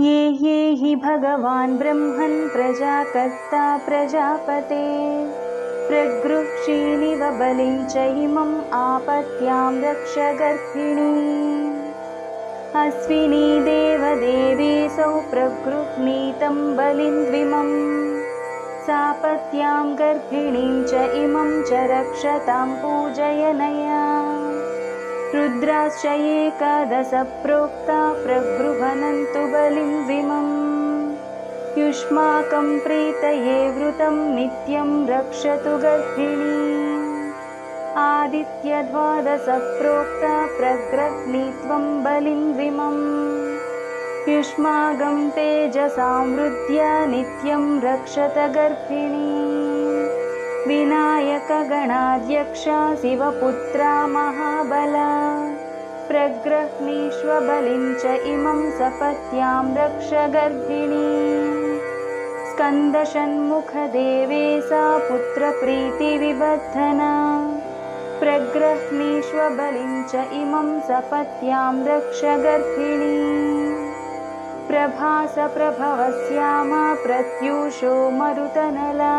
ये ये हि भगवान् ब्रह्मन् प्रजाकर्ता प्रजापते। प्रगृह्षीणिव बलिं च इमम् आपत्यां रक्ष गर्भिणी। अश्विनी देवदेवीसौ प्रगृह्णीतं बलिन्द्विमम् सापत्यां गर्भिणीं च इमं च रक्षतां पूजयनया रुद्राश्च एकादशप्रोक्ता प्रगृहणन्तु बलिन्द्विमम् युष्माकं प्रीतये वृतं नित्यं रक्षतु गर्भिणी आदित्यद्वादशप्रोक्ता प्रग्रह्णीत्वं बलिन्द्विमम् युष्माकं तेजसामृद्ध्या नित्यं रक्षत गर्भिणी विनायकगणाध्यक्षा शिवपुत्रा महाबला प्रग्रह्णीष्वबलिं च इमं सपत्यां रक्ष गर्भिणी स्कन्दषण्मुखदेवे सा पुत्रप्रीतिविबद्धना। प्रग्रह्णीष्वबलिं च इमं सपत्यां रक्ष गर्भिणी प्रभासप्रभवस्यामा प्रत्यूषो मरुतनला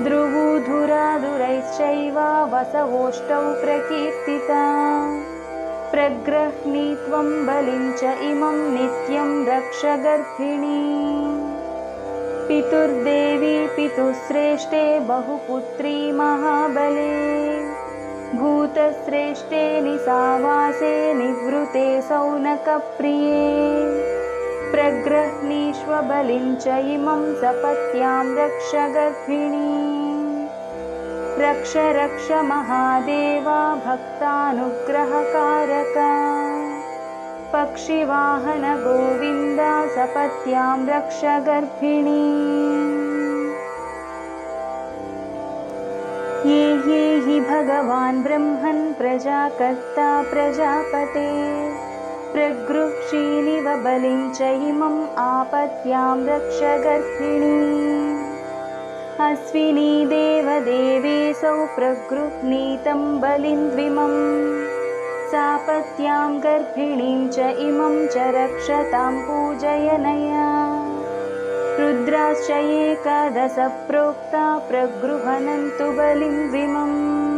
ध्रुवुधुराधुरैश्चैव वसवोष्टौ प्रकीर्तिता। प्रग्रह्णीत्वं बलिं च इमं नित्यं रक्ष गर्भिणी। पितुर्देवी पितुश्रेष्ठे बहुपुत्री महाबले। भूतश्रेष्ठे निसावासे निवृते सौनकप्रिये प्रग्रह्णीष्वबलिं च इमं सपत्यां रक्ष गर्भिणी। रक्ष रक्ष महादेवा भक्तानुग्रहकारका। पक्षिवाहन गोविन्दा सपत्यां रक्ष गर्भिणी। ये ये हि भगवान् ब्रह्मन् प्रजाकर्ता प्रजापते प्रगृह्षीनिव बलिं च इमम् आपत्यां रक्ष गर्भिणी अश्विनी देवदेवेऽसौ प्रगृह्णीतं बलिन्द्विमम् सापत्यां गर्भिणीं च इमं च रक्षतां पूजयनया रुद्राश्च एकादशप्रोक्ता प्रगृहणन्तु बलिन्द्विमम्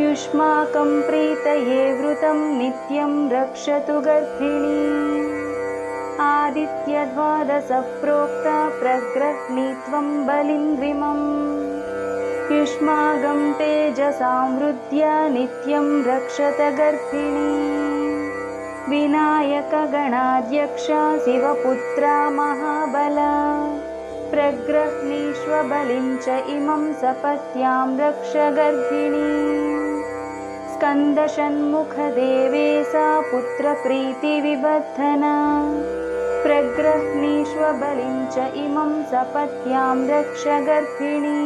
युष्माकं प्रीतये वृतं नित्यं रक्षतु गर्भिणी। आदित्यद्वादशप्रोक्ता प्रग्रह्णीत्वं बलिन्द्विमम् युष्माकं तेजसामृद्ध्या नित्यं रक्षत गर्भिणी। विनायकगणाध्यक्षा शिवपुत्रा महाबला। प्रग्रह्णीष्वबलिं च इमं सपत्यां रक्ष गर्भिणी स्कन्दषण्मुखदेवे सा पुत्रप्रीतिविबद्धना। प्रग्रह्णीष्वबलिं च इमं सपत्यां रक्ष गर्भिणी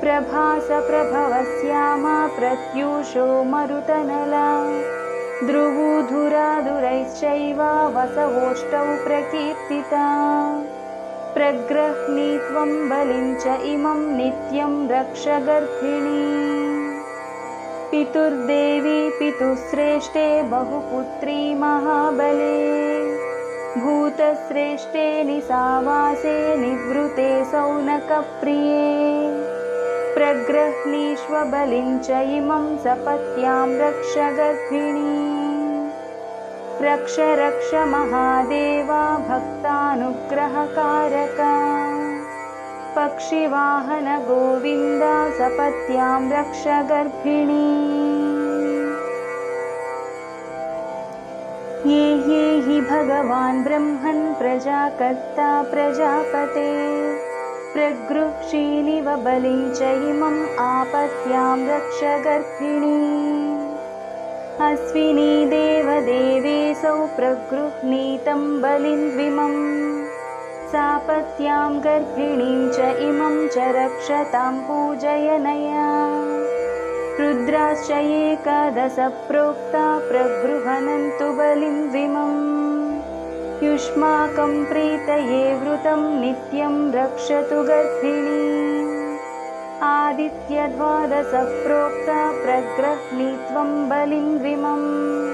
प्रभासप्रभवस्यामा प्रत्यूषो मरुतनला। ध्रुवुधुराधुरैश्चैव वसवोष्टौ प्रकीर्तिता। प्रग्रह्णीत्वं बलिं च इमं नित्यं रक्ष गर्भिणी पितुर्देवी पितुश्रेष्ठे बहुपुत्री महाबले। भूतश्रेष्ठे निसावासे निवृते सौनकप्रिये। प्रग्रह्णीष्वबलिं च इमं सपत्यां रक्ष गर्भिणी। रक्ष रक्ष महादेवा भक्तानुग्रहकारका पक्षिवाहन गोविन्दा सपत्यां रक्ष गर्भिणी ये ये हि भगवान् ब्रह्मन् प्रजाकर्ता प्रजापते। प्रगृह्षीनिव बलिं च इमम् आपत्यां रक्ष गर्भिणी अश्विनी देवदेवेऽसौ प्रगृह्णीतं बलिन्द्विमम् सापत्यां गर्भिणीं च इमं च रक्षतां पूजयनया रुद्राश्च एकादशप्रोक्ता प्रगृहणन्तु बलिन्द्विमम् युष्माकं प्रीतये वृतं नित्यं रक्षतु गर्भिणी। आदित्यद्वादशप्रोक्ता प्रग्रह्णीत्वं बलिन्द्विमम्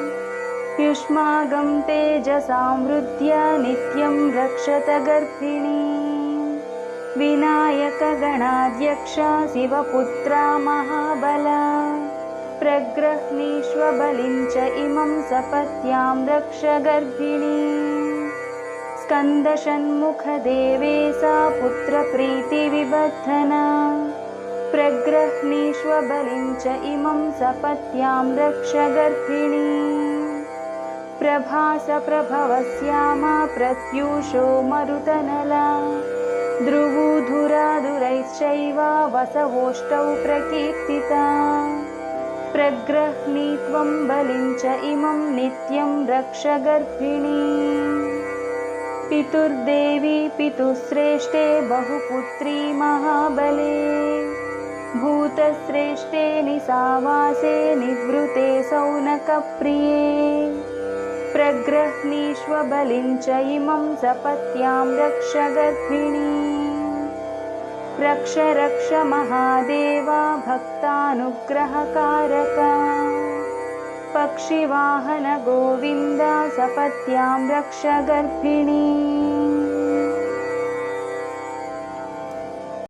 युष्मागं तेजसामृद्ध्य नित्यं रक्षत गर्भिणी। विनायकगणाध्यक्ष शिवपुत्रा महाबला। प्रग्रह्णीष्वबलिं च इमं सपत्यां रक्ष गर्भिणी। स्कन्दषण्मुखदेवे सा पुत्रप्रीतिविबद्धना। प्रग्रह्णीष्वबलिं च इमं सपत्यां रक्ष गर्भिणी प्रभासप्रभवस्यामा प्रत्यूषो मरुतनला। ध्रुवुधुराधुरैश्चैव वसवोष्टौ प्रकीर्तिता। प्रग्रह्णीत्वं बलिं च इमं नित्यं रक्ष गर्भिणी। पितुर्देवी पितुश्रेष्ठे बहुपुत्री महाबले। भूतश्रेष्ठे निसावासे निवृते सौनकप्रिये प्रग्रह्णीष्वबलिं च इमं सपत्यां रक्ष गर्भिणी रक्ष रक्ष महादेवा भक्तानुग्रहकारका। पक्षिवाहन गोविन्द सपत्यां रक्ष गर्भिणी